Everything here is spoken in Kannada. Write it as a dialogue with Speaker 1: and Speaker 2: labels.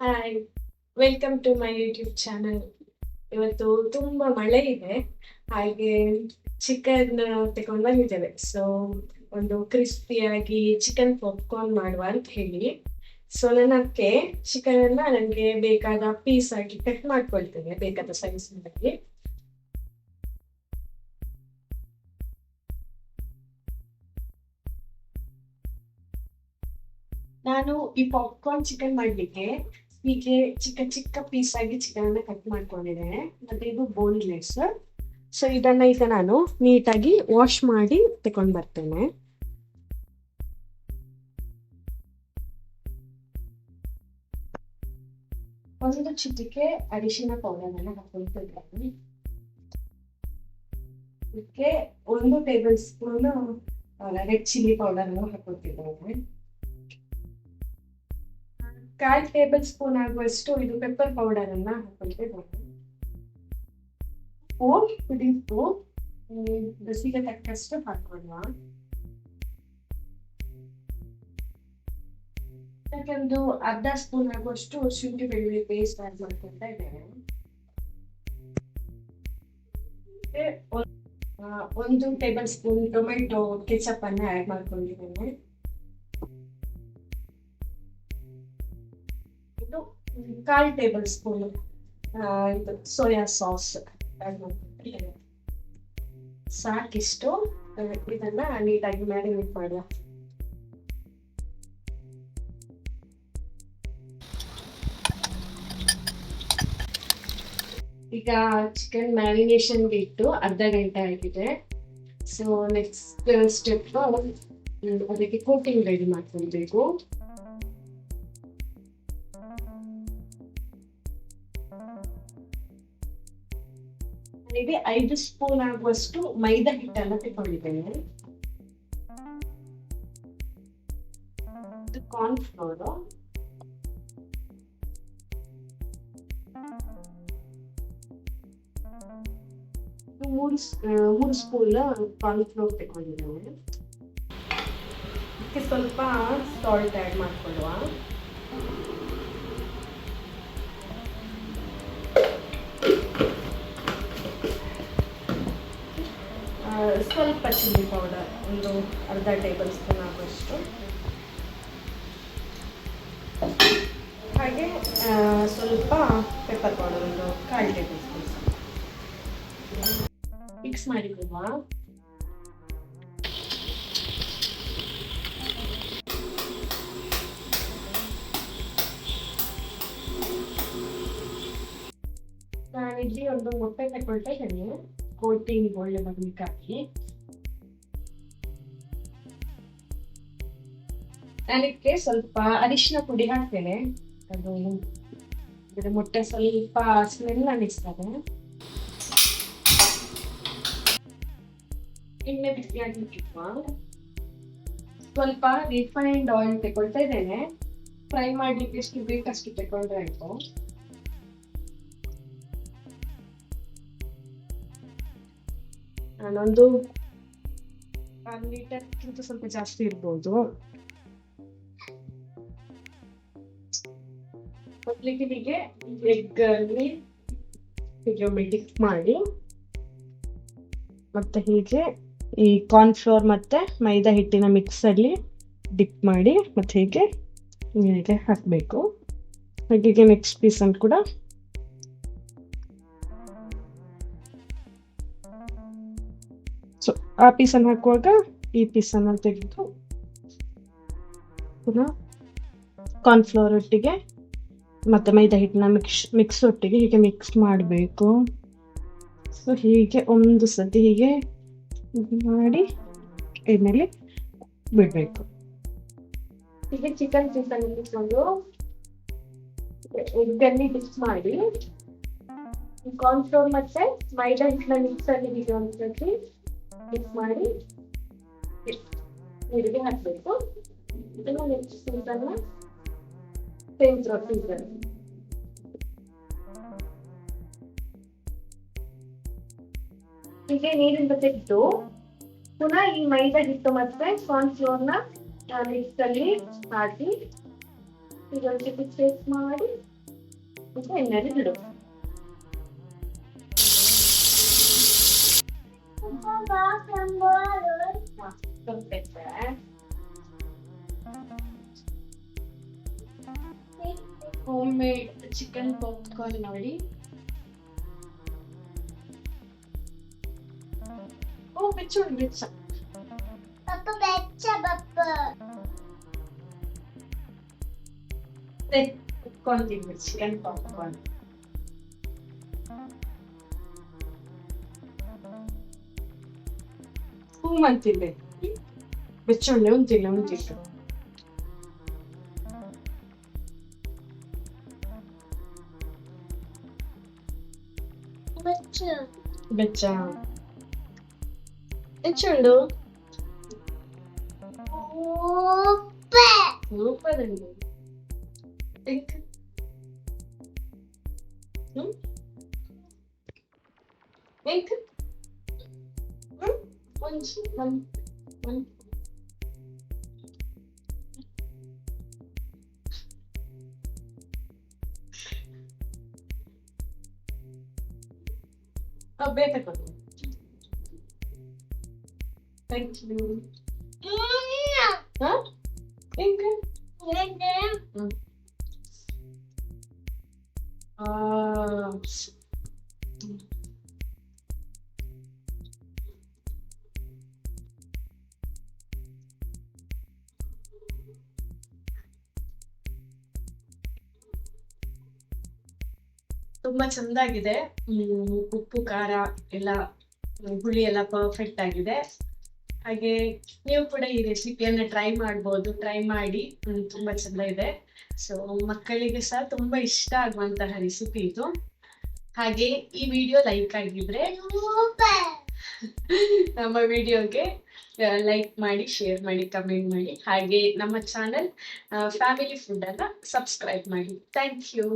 Speaker 1: Hi welcome to my YouTube channel ಇವತ್ತು ತುಂಬಾ ಮಳೆ ಇದೆ. ಹಾಗೆ ಚಿಕನ್ ತಗೊಂಡ್ ಬಂದಿದ್ದೇವೆ. ಸೊ ಒಂದು ಕ್ರಿಸ್ಪಿಯಾಗಿ ಚಿಕನ್ ಪಾಪ್ಕಾರ್ನ್ ಮಾಡುವ ಅಂತ ಹೇಳಿ. ಸೊ ನನಗೆ ಚಿಕನ್ ಅನ್ನ ನನಗೆ ಬೇಕಾದ ಪೀಸ್ ಆಗಿ ಕಟ್ ಮಾಡ್ಕೊಳ್ತೇನೆ, ಬೇಕಾದ ಸೈಜ್ನಲ್ಲಿ ನಾನು ಈ ಪಾಪ್ಕಾರ್ನ್ ಚಿಕನ್ ಮಾಡಲಿಕ್ಕೆ ಹೀಗೆ ಚಿಕ್ಕ ಚಿಕ್ಕ ಪೀಸ್ ಆಗಿ ಚಿಕನ್ ಅನ್ನ ಕಟ್ ಮಾಡ್ಕೊಂಡಿದ್ದೇನೆ. ಮತ್ತೆ ಇದು ಬೋನ್ಲೆಸ್ ಸೊ ಇದನ್ನ ಈಗ ನಾನು ನೀಟಾಗಿ ವಾಶ್ ಮಾಡಿ ತಗೊಂಡ್ ಬರ್ತೇನೆ. ಒಂದು ಚಿಟಿಕೆ ಅರಿಶಿನ ಪೌಡರ್ ಹಾಕೊಳ್ತಿದ್ದೇನೆ ಇದಕ್ಕೆ ಒಂದು tablespoon red chilli powder ಅನ್ನು ಹಾಕೊಳ್ತಿದ್ದೇನೆ ಕಾಲ್ ಟೇಬಲ್ ಸ್ಪೂನ್ ಆಗುವಷ್ಟು ಇದು ಪೆಪ್ಪರ್ ಪೌಡರ್ ಅನ್ನ ಹಾಕೊಳ್ತಿದ್ದೇನೆ ಉಪ್ಪು ಪುಡಿ ಉಪ್ಪು ರುಚಿಗೆ ತಕ್ಕಷ್ಟು ಹಾಕೊಳ್ಳುವ. ಯಾಕಂದು ಅರ್ಧ ಸ್ಪೂನ್ ಆಗುವಷ್ಟು ಶುಂಠಿ ಬೆಳ್ಳುಳ್ಳಿ ಪೇಸ್ಟ್ ಆಡ್ ಮಾಡ್ಕೊಳ್ತಾ ಇದ್ದೇನೆ. ಒಂದು ಟೇಬಲ್ ಸ್ಪೂನ್ ಟೊಮೆಟೊ ಕೆಚಪ್ ಅನ್ನ ಆಡ್ ಮಾಡ್ಕೊಂಡಿದ್ದೇನೆ. ಕಾಲ್ ಟೇಬಲ್ ಸ್ಪೂನ್ ಇದು ಸೋಯಾ ಸಾಸ್ ಸಾಕಿಷ್ಟು ಇದನ್ನ ನೀಟಾಗಿ ಮ್ಯಾರಿನೇಟ್ ಮಾಡುವ. ಈಗ ಚಿಕನ್ ಮ್ಯಾರಿನೇಷನ್ಗೆ ಇಟ್ಟು ಅರ್ಧ ಗಂಟೆ ಆಗಿದೆ. ಸೊ ನೆಕ್ಸ್ಟ್ ಸ್ಟೆಪ್ ಅದಕ್ಕೆ ಕೋಟಿಂಗ್ ರೆಡಿ ಮಾಡ್ಕೊಳ್ಬೇಕು ನನಗೆ ಐದು ಸ್ಪೂನ್ ಆಗುವಷ್ಟು ಮೈದಾ ಹಿಟ್ಟನ್ನು ತಗೊಂಡಿದ್ದೇನೆ. ಕಾರ್ನ್ ಫ್ಲೋರ್ ಮೂರು ಮೂರು ಸ್ಪೂನ್ ಕಾರ್ನ್ ಫ್ಲೋರ್ ತಗೊಂಡಿದ್ದೇನೆ. ಇದಕ್ಕೆ ಸ್ವಲ್ಪ ಸಾಲ್ಟ್ ಆ್ಯಡ್ ಮಾಡ್ಕೊಳ್ಳುವ. ಸ್ವಲ್ಪ ಚಿಲ್ಲಿ ಪೌಡರ್, ಒಂದು ಅರ್ಧ ಟೇಬಲ್ ಸ್ಪೂನ್ ಆಗುವಷ್ಟು. ಹಾಗೆ ಸ್ವಲ್ಪ ಪೆಪ್ಪರ್ ಪೌಡರ್ ಒಂದು ಕಾಲು ಟೇಬಲ್ ಸ್ಪೂನ್ ಮಿಕ್ಸ್ ಮಾಡಿಕೊಳ್ಳುವ ಇಲ್ಲಿ ಒಂದು ಮೊಟ್ಟೆ ತಗೊಳ್ತಾ ಇದ್ದೀನಿ. ಕೋಟಿಂಗ್ ಒಳ್ಳೆ ಬರ್ಲಿಕ್ಕಾಗಿ ನಾನಿಕ್ಕೆ ಸ್ವಲ್ಪ ಅರಿಶಿನ ಪುಡಿ ಹಾಕ್ತೇನೆ. ಅದು ಮೊಟ್ಟೆ ಸ್ವಲ್ಪ ಸ್ಮೆಲ್ ಅನ್ನಿಸ್ತದೆ. ಎಣ್ಣೆ ಬಿಸಿ ಸ್ವಲ್ಪ ರಿಫೈನ್ಡ್ ಆಯಿಲ್ ತಗೊಳ್ತಾ ಇದ್ದೇನೆ. ಫ್ರೈ ಮಾಡ್ಲಿಕ್ಕೆ ಎಷ್ಟು ಬೇಕಷ್ಟು ತಗೊಂಡ್ರೆ ಆಯ್ತು. ನಾನೊಂದು ಲೀಟರ್ ಲೀಟರ್ಗಿಂತ ಸ್ವಲ್ಪ ಜಾಸ್ತಿ ಇರ್ಬೋದು. ಎಗ್ ಮಾಡಿ, ಮತ್ತೆ ಹೀಗೆ ಈ ಕಾರ್ನ್ ಫ್ಲೋರ್ ಮತ್ತೆ ಮೈದಾ ಹಿಟ್ಟಿನ ಮಿಕ್ಸ್ ಅಲ್ಲಿ ಡಿಪ್ ಮಾಡಿ, ಮತ್ತೆ ಹೀಗೆ ನೀರಿಗೆ ಹಾಕಬೇಕು. ಹಾಗೆ ನೆಕ್ಸ್ಟ್ ಪೀಸ್ ಅನ್ನು ಕೂಡ ಸೊ ಆ ಪೀಸನ್ನು ಹಾಕುವಾಗ ಈ ಪೀಸನ್ನು ತೆಗೆದು ಪುನಃ ಕಾರ್ನ್ಫ್ಲೋರ್ ಒಟ್ಟಿಗೆ ಮತ್ತೆ ಮೈದಾ ಹಿಟ್ಟನ್ನ ಮಿಕ್ಸ್ ಮಿಕ್ಸ್ ಒಟ್ಟಿಗೆ ಹೀಗೆ ಮಿಕ್ಸ್ ಮಾಡಬೇಕು. ಸೊ ಹೀಗೆ ಒಂದು ಸತಿ ಹೀಗೆ ಮಾಡಿ ಎಣ್ಣೆಲಿ ಬಿಡಬೇಕು. ಹೀಗೆ ಚಿಕನ್ ಪೀಸನ್ನು ಇಟ್ಕೊಂಡು ಎಗ್ಗಲ್ಲಿ ಮಿಕ್ಸ್ ಮಾಡಿ ಕಾರ್ನ್ಫ್ಲೋರ್ ಮತ್ತೆ ಮೈದಾ ಹಿಟ್ಟಿನ ಮಿಕ್ಸ್ ಅಲ್ಲಿ ಹೀಗೆ ಒಂದು ಸತಿ ಮಿಕ್ಸ್ ಮಾಡಿ ನೀರಿಗೆ ಹಾಕಬೇಕು. ಇದನ್ನು ನೆಕ್ಸ್ಟ್ ಸೇಮ್ ಪ್ರೊಸೀಜರ್ ಹೀಗೆ ನೀರಿಂದ ತೆಗೆದು ಪುನಃ ಈ ಮೈದಾ ಹಿಟ್ಟು ಮತ್ತೆ ಕಾರ್ನ್ ಫ್ಲೋರ್ನ ಮಿಕ್ಸ್ ಅಲ್ಲಿ ಹಾಕಿ ಇದೊಂದು ಪೇಸ್ಟ್ ಮಾಡಿ ಮತ್ತೆ ಎಣ್ಣೆಯಲ್ಲಿ ಬಿಡು. ಹಾ, made the chicken popcorn ನೋಡಿ ಓ ಬೆಚ್ಚು ಬೆಚ್ಚ
Speaker 2: ಪಪ್ಪ ಬೆಚ್ಚ ಪಪ್ಪ
Speaker 1: popcorn ತಿನ್ನು chicken popcorn. ಹೂ ಮಂತಿಲ್ಲ ಬೆಚ್ಚುಳ್ಳೆ ಉಂತಿಲ್ಲ ಉಂತಿಲ್ಲ
Speaker 2: Bachelor.
Speaker 1: Bachelor. എച്ചുണ്ടോ
Speaker 2: സൂപ്പറുണ്ട്
Speaker 1: എനിക്ക് എനിക്ക് ಹ್ಮ್ ಎಗ್ ಹ್ಮ್ ಒಂಚಿ ಒಂದ್ ಒಂದ್ Oh, ಬೇಗ ಕೊಡು ಥ್ಯಾಂಕ್ ತುಂಬಾ ಚಂದಾಗಿದೆ. ಉಪ್ಪು, ಖಾರ ಎಲ್ಲ, ಹುಳಿ ಎಲ್ಲ ಪರ್ಫೆಕ್ಟ್ ಆಗಿದೆ. ಹಾಗೆ ನೀವು ಕೂಡ ಈ ರೆಸಿಪಿಯನ್ನು ಟ್ರೈ ಮಾಡ್ಬೋದು. ಟ್ರೈ ಮಾಡಿ. ತುಂಬಾ ಚಂದ ಇದೆ ಸೊ ಮಕ್ಕಳಿಗೆ ಸಹ ತುಂಬಾ ಇಷ್ಟ ಆಗುವಂತಹ ರೆಸಿಪಿ ಇದು. ಹಾಗೆ ಈ ವಿಡಿಯೋ ಲೈಕ್ ಆಗಿದ್ರೆ ನಮ್ಮ ವಿಡಿಯೋಗೆ ಲೈಕ್ ಮಾಡಿ ಶೇರ್ ಮಾಡಿ ಕಮೆಂಟ್ ಮಾಡಿ. ಹಾಗೆ ನಮ್ಮ ಚಾನೆಲ್ ಫ್ಯಾಮಿಲಿ ಫುಡ್ ಅನ್ನ ಸಬ್ಸ್ಕ್ರೈಬ್ ಮಾಡಿ. Thank you